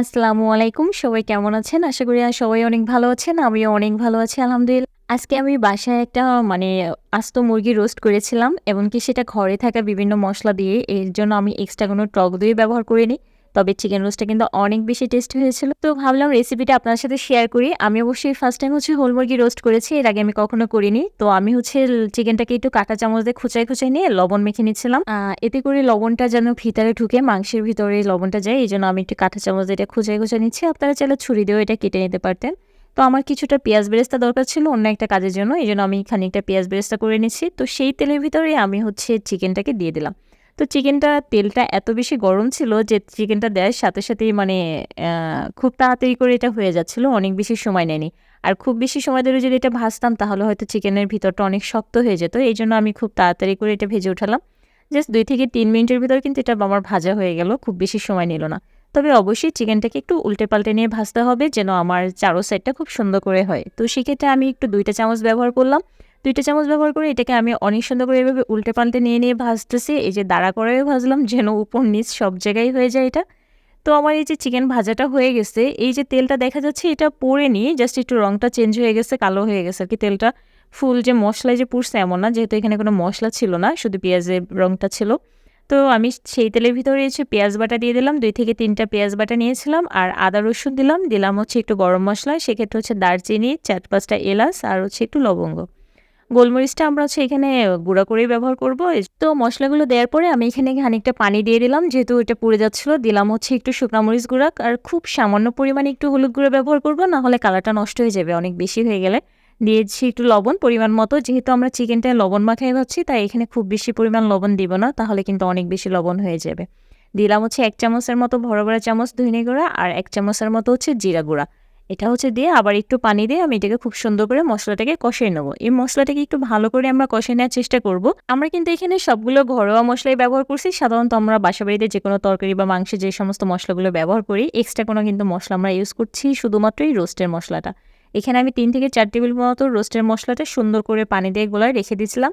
আসসালামু আলাইকুম। সবাই কেমন আছেন? আশা করি সবাই অনেক ভালো আছেন, আমিও অনেক ভালো আছি, আলহামদুলিল্লাহ। আজকে আমি বাসায় একটা মানে আস্ত মুরগি রোস্ট করেছিলাম এবং কি সেটা ঘরে থাকা বিভিন্ন মশলা দিয়ে, এর জন্য আমি এক্সট্রা কোনো টক দই ব্যবহার করিনি। তবে চিকেন রোস্টটা কিন্তু অনেক বেশি টেস্ট হয়েছিল। তো ভাবলাম রেসিপিটা আপনার সাথে শেয়ার করি। আমি অবশ্যই ফার্স্ট টাইম হচ্ছে হোল মুরগি রোস্ট করেছি, এর আগে আমি কখনো করিনি। তো আমি হচ্ছে চিকেনটাকে একটু কাঁটা চামচ দিয়ে খুচাই খুচাই নিয়ে লবণ মেখে নিচ্ছিলাম। এতে করে লবণটা যেন ভিতরে ঢুকে, মাংসের ভিতরে লবণটা যায়, এই জন্য আমি একটু কাঁটা চামচ দিয়ে এটা খুচাই খুচাই নিচ্ছি। আপনারা চাইলে ছুরি দিয়েও এটা কেটে নিতে পারতেন। তো আমার কিছুটা পেঁয়াজ বেরেস্তা দরকার ছিল অন্য একটা কাজের জন্য, এই জন্য আমি খানিকটা পেঁয়াজ বেরেস্তা করে নিচ্ছি। তো সেই তেলের ভিতরে আমি হচ্ছে চিকেনটাকে দিয়ে দিলাম। তো চিকেনটা তেলটা এত বেশি গরম ছিল যে চিকেনটা দেওয়ার সাথে সাথেই মানে খুব তাড়াতাড়ি করে এটা হয়ে যাচ্ছিল, অনেক বেশি সময় নেয়নি। আর খুব বেশি সময় ধরে যদি এটা ভাজতাম, তাহলে হয়তো চিকেনের ভিতরটা অনেক শক্ত হয়ে যেত। এই জন্য আমি খুব তাড়াতাড়ি করে এটা ভেজে উঠালাম। জাস্ট দুই থেকে তিন মিনিটের ভিতর কিন্তু এটা আমার ভাজা হয়ে গেল, খুব বেশি সময় নিল না। তবে অবশ্যই চিকেনটাকে একটু উল্টে পাল্টে নিয়ে ভাজতে হবে, যেন আমার চারো সাইডটা খুব সুন্দর করে হয়। তো সেক্ষেত্রে আমি একটু দুইটা চামচ ব্যবহার করলাম। দুইটা চামচ ব্যবহার করে এটাকে আমি অনেক সুন্দর করে এভাবে উল্টে পাল্টে নিয়ে নিয়ে ভাজতেছি। এই যে দাঁড়া করে ভাজলাম, যেন উপর নিচ সব জায়গায় হয়ে যায় এটা। তো আমার এই যে চিকেন ভাজাটা হয়ে গেছে, এই যে তেলটা দেখা যাচ্ছে এটা পরে নিয়ে জাস্ট একটু রংটা চেঞ্জ হয়ে গেছে, কালো হয়ে গেছে। আর কি তেলটা ফুল যে মশলায় যে পুড়ছে এমন না, যেহেতু এখানে কোনো মশলা ছিল না, শুধু পেঁয়াজের রংটা ছিল। তো আমি সেই তেলের ভিতরে হচ্ছে পেঁয়াজ বাটা দিয়ে দিলাম, দুই থেকে তিনটা পেঁয়াজ বাটা নিয়েছিলাম, আর আদা রসুন দিলাম। দিলাম হচ্ছে একটু গরম মশলা, সেক্ষেত্রে হচ্ছে দারচিনি, চার পাঁচটা এলাচ, আর হচ্ছে একটু লবঙ্গ। গোলমরিচটা আমরা হচ্ছে এখানে গুঁড়া করেই ব্যবহার করব। তো মশলাগুলো দেওয়ার পরে আমি এখানে খানিকটা পানি দিয়ে দিলাম। যেহেতু এটা পুড়ে যাচ্ছিল, দিলাম হচ্ছে একটু শুকনা মরিচ গুঁড়া। আর খুব সামান্য পরিমাণে একটু হলুদ গুঁড়ো ব্যবহার করব না হলে কালারটা নষ্ট হয়ে যাবে, অনেক বেশি হয়ে গেলে। দিয়েছি একটু লবণ পরিমাণ মতো। যেহেতু আমরা চিকেনটায় লবণ মাখাই ভাবছি, তাই এখানে খুব বেশি পরিমাণ লবণ দিব না, তাহলে কিন্তু অনেক বেশি লবণ হয়ে যাবে। দিলাম হচ্ছে এক চামচের মতো বড় বড় চামচ ধনে গুঁড়া আর এক চামচের মতো হচ্ছে জিরা গুঁড়া। এটা হচ্ছে দিয়ে আবার একটু পানি দিয়ে আমি এটাকে খুব সুন্দর করে মশলাটাকে কষিয়ে নেব। এই মশলাটাকে একটু ভালো করে আমরা কষিয়ে নেওয়ার চেষ্টা করব। আমরা কিন্তু এখানে সবগুলো ঘরোয়া মশলাই ব্যবহার করছি। সাধারণত আমরা বাসা বাড়িতে যে কোনো তরকারি বা মাংসে যে সমস্ত মশলাগুলো ব্যবহার করি এক্সট্রা কোনো কিন্তু মশলা আমরা ইউজ করছি, শুধুমাত্র এই রোস্টের মশলাটা। এখানে আমি তিন থেকে চার টেবিল মতো রোস্টের মশলাটা সুন্দর করে পানি দিয়ে গোলায় রেখে দিয়েছিলাম।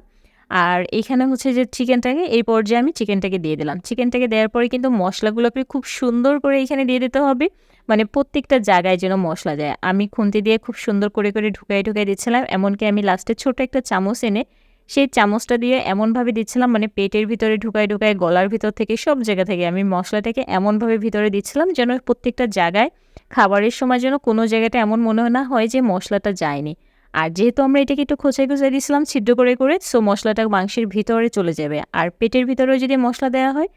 আর এখানে হচ্ছে যে চিকেনটাকে, এই পর্যায়ে আমি চিকেনটাকে দিয়ে দিলাম। চিকেনটাকে দেওয়ার পরে কিন্তু মশলাগুলোকে খুব সুন্দর করে এখানে দিয়ে দিতে হবে। মানে প্রত্যেকটা জায়গায় যেন মশলা যায়। আমি খুন্তি দিয়ে খুব সুন্দর করে করে ঢুকাই ঢুকাই দিচ্ছিলাম। এমনকি আমি লাস্টে ছোট একটা চামচ এনে সেই চামচটা দিয়ে এমনভাবে দিচ্ছিলাম মানে পেটের ভিতরে ঢুকাই ঢুকাই গলার ভিতর থেকে, সব জায়গা থেকে আমি মশলাটাকে এমনভাবে ভিতরে দিচ্ছিলাম যেন প্রত্যেকটা জায়গায় খাবারের সময় যেন কোনো জায়গাটা এমন মনে না হয় যে মশলাটা যায়নি। আর যেহেতু আমরা এটাকে একটু খোঁচাই খোঁচাই দিয়েছিলাম, ছিদ্র করে করে সো মশলাটা মাংসের ভিতরে চলে যাবে। আর পেটের ভিতরেও যদি মশলা দেওয়া হয়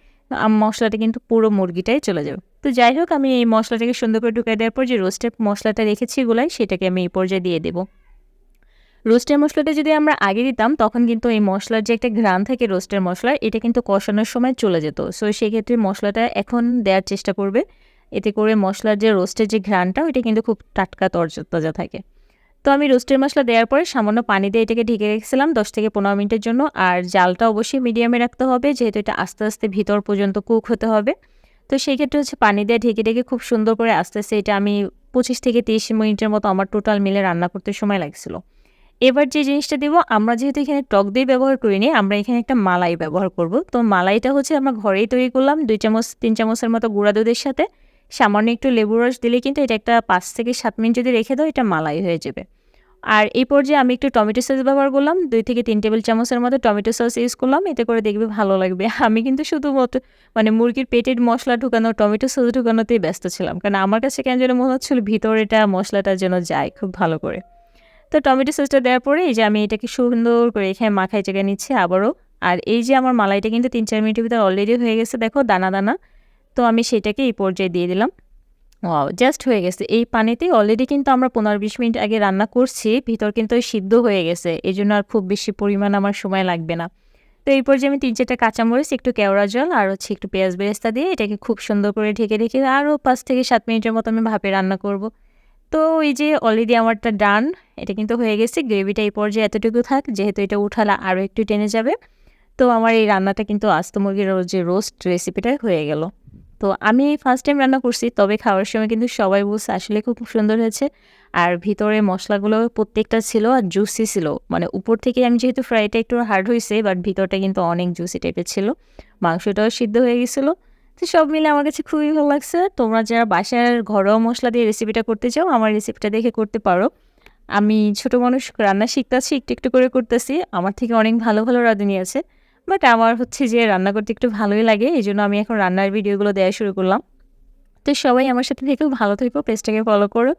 মশলাটা কিন্তু পুরো মুরগিটাই চলে যাবে। তো যাই হোক, আমি এই মশলাটাকে সুন্দর করে ঢুকাই দেওয়ার পর যে রোস্টের মশলাটা রেখেছি এগুলাই, সেটাকে আমি এই পর্যায়ে দিয়ে দেবো। রোস্টের মশলাটা যদি আমরা আগে দিতাম, তখন কিন্তু এই মশলার যে একটা ঘ্রাণ থাকে রোস্টের মশলার, এটা কিন্তু কষানোর সময় চলে যেত। সো সেক্ষেত্রে মশলাটা এখন দেওয়ার চেষ্টা করবে। এতে করে মশলার যে রোস্টের যে ঘ্রাণটা, ওইটা কিন্তু খুব টাটকা তরজা থাকে। তো আমি রোস্টের মশলা দেওয়ার পরে সামান্য পানি দিয়ে এটাকে ঢেকে রেখেছিলাম দশ থেকে পনেরো মিনিটের জন্য। আর জালটা অবশ্যই মিডিয়ামে রাখতে হবে, যেহেতু এটা আস্তে আস্তে ভিতর পর্যন্ত কুক হতে হবে। তো সেই ক্ষেত্রে হচ্ছে পানি দিয়ে ঢেকে ঢেকে খুব সুন্দর করে আস্তে আস্তে এটা আমি পঁচিশ থেকে তিরিশ মিনিটের মতো আমার টোটাল মিলে রান্না করতে সময় লাগছিল। এবার যে জিনিসটা দেবো, আমরা যেহেতু এখানে টক দই ব্যবহার করিনি, আমরা এখানে একটা মালাই ব্যবহার করব। তো মালাইটা হচ্ছে আমরা ঘরেই তৈরি করলাম, দুই চামচ, তিন চামচের মতো গুঁড়া দুধের সাথে। সামান্য একটু লেবু রস দিলে কিন্তু এটা একটা পাঁচ থেকে সাত মিনিট যদি রেখে দাও, এটা মালাই হয়ে যাবে। আর এই পর্যায়ে আমি একটু টমেটো সস ব্যবহার করলাম, দুই থেকে তিন টেবিল চামচের মতো টমেটো সস ইউজ করলাম, এতে করে দেখবে ভালো লাগবে। আমি কিন্তু শুধুমাত্র মানে মুরগির পেটের মশলা ঢুকানো, টমেটো সস ঢুকানোতেই ব্যস্ত ছিলাম, কারণ আমার কাছে কেন যেন মনে হচ্ছিল ভিতরে এটা মশলাটা যেন যায় খুব ভালো করে। তো টমেটো সসটা দেওয়ার পরে এই যে আমি এটাকে সুন্দর করে এখানে মাখায় চেকে নিচ্ছি আবারও। আর এই যে আমার মালাইটা কিন্তু তিন চার মিনিটের ভিতরে অলরেডি হয়ে গেছে, দেখো দানা দানা। তো আমি সেটাকে এই পর্যায়ে দিয়ে দিলাম। ওয়াও, জাস্ট হয়ে গেছে। এই পানিতে অলরেডি কিন্তু আমরা পনেরো বিশ মিনিট আগে রান্না করছি, ভিতর কিন্তু ওই সিদ্ধ হয়ে গেছে। এই জন্য আর খুব বেশি পরিমাণ আমার সময় লাগবে না। তো এই পর্যায়ে আমি তিন চারটা কাঁচামরিচ, একটু কেওড়া জল আর হচ্ছে একটু পেঁয়াজ বেরেস্তা দিয়ে এটাকে খুব সুন্দর করে ঢেকে ঢেকে আরও পাঁচ থেকে সাত মিনিটের মতো আমি ভাপে রান্না করব। তো এই যে অলরেডি আমারটা ডান, এটা কিন্তু হয়ে গেছে। গ্রেভিটা এই পর্যায়ে এতটুকু থাক, যেহেতু এটা উঠালে আরও একটু টেনে যাবে। তো আমার এই রান্নাটা কিন্তু আস্ত মুরগির যে রোস্ট রেসিপিটা হয়ে গেল। তো আমি ফার্স্ট টাইম রান্না করছি, তবে খাওয়ার সময় কিন্তু সবাই বলছে, আসলে খুব সুন্দর হয়েছে। আর ভিতরে মশলাগুলো প্রত্যেকটা ছিল আর জুসি ছিল। মানে উপর থেকে আমি যেহেতু ফ্রাইটা একটু হার্ড হয়েছে বাট ভিতরটা কিন্তু অনেক জুসি টাইপের ছিল। মাংসটাও সিদ্ধ হয়ে গেছিল। তো সব মিলে আমার কাছে খুবই ভালো লাগছে। তোমরা যারা বাসার ঘরোয়া মশলা দিয়ে রেসিপিটা করতে চাও, আমার রেসিপিটা দেখে করতে পারো। আমি ছোট মানুষ, রান্না শিখতেছি, একটু একটু করে করতেছি। আমার থেকে অনেক ভালো ভালো রাঁধুনি আছে। বাট আমার হচ্ছে যে রান্না করতে একটু ভালোই লাগে, এই জন্য আমি এখন রান্নার ভিডিওগুলো দেওয়া শুরু করলাম। তো সবাই আমার সাথে থেকেও ভালো থেকো, পেজটাকে ফলো করো।